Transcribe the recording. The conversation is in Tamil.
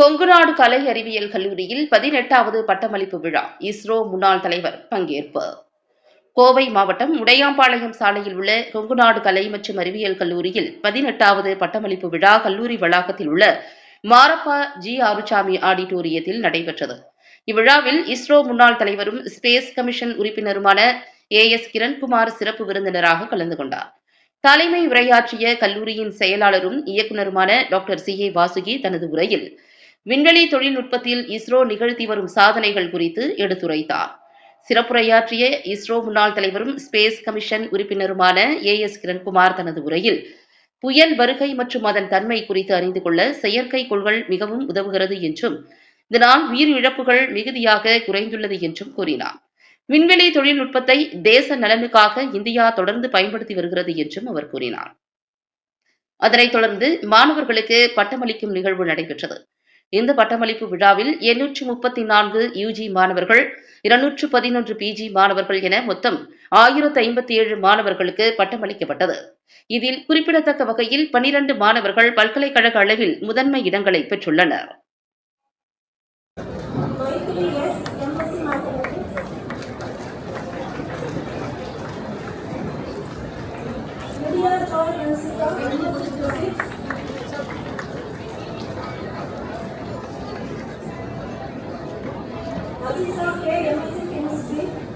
கொங்குநாடு கலை அறிவியல் கல்லூரியில் பதினெட்டாவது பட்டமளிப்பு விழா. இஸ்ரோ முன்னாள் தலைவர் பங்கேற்பு. கோவை மாவட்டம் உடையாம்பாளையம் சாலையில் உள்ள கொங்குநாடு கலை மற்றும் அறிவியல் கல்லூரியில் பதினெட்டாவது பட்டமளிப்பு விழா கல்லூரி வளாகத்தில் உள்ள மாரப்பா ஜி ஆறுசாமி ஆடிட்டோரியத்தில் நடைபெற்றது. இவ்விழாவில் இஸ்ரோ முன்னாள் தலைவரும் ஸ்பேஸ் கமிஷன் உறுப்பினருமான ஏ எஸ் கிரண்குமார் சிறப்பு விருந்தினராக கலந்து கொண்டார். தலைமை உரையாற்றிய கல்லூரியின் செயலாளரும் இயக்குநருமான டாக்டர் சி ஏ வாசுகி தனது உரையில் விண்வெளி தொழில்நுட்பத்தில் இஸ்ரோ நிகழ்த்தி வரும் சாதனைகள் குறித்து எடுத்துரைத்தார். சிறப்புரையாற்றிய இஸ்ரோ முன்னாள் தலைவரும் ஸ்பேஸ் கமிஷன் உறுப்பினருமான ஏ எஸ் கிரண்குமார் தனது உரையில் புயல் வருகை மற்றும் அதன் தன்மை குறித்து அறிந்து கொள்ள செயற்கைக்கோள்கள் மிகவும் உதவுகிறது என்றும் இதனால் உயிரிழப்புகள் மிகுதியாக குறைந்துள்ளது என்றும் கூறினார். விண்வெளி தொழில்நுட்பத்தை தேச நலனுக்காக இந்தியா தொடர்ந்து பயன்படுத்தி வருகிறது என்றும் அவர் கூறினார். அதனைத் தொடர்ந்து மாணவர்களுக்கு பட்டமளிக்கும் நிகழ்வு நடைபெற்றது. இந்த பட்டமளிப்பு விழாவில் எண்ணூற்று முப்பத்தி நான்கு யுஜி மாணவர்கள் இருநூற்று பதினொன்று பிஜி மாணவர்கள் என மொத்தம் ஆயிரத்து ஐம்பத்தி ஏழு மாணவர்களுக்கு பட்டமளிக்கப்பட்டது இதில் குறிப்பிடத்தக்க வகையில் பனிரண்டு மாணவர்கள் பல்கலைக்கழக அளவில் முதன்மை இடங்களை பெற்றுள்ளனர் Maythili S. Okay. our KMSC chemistry.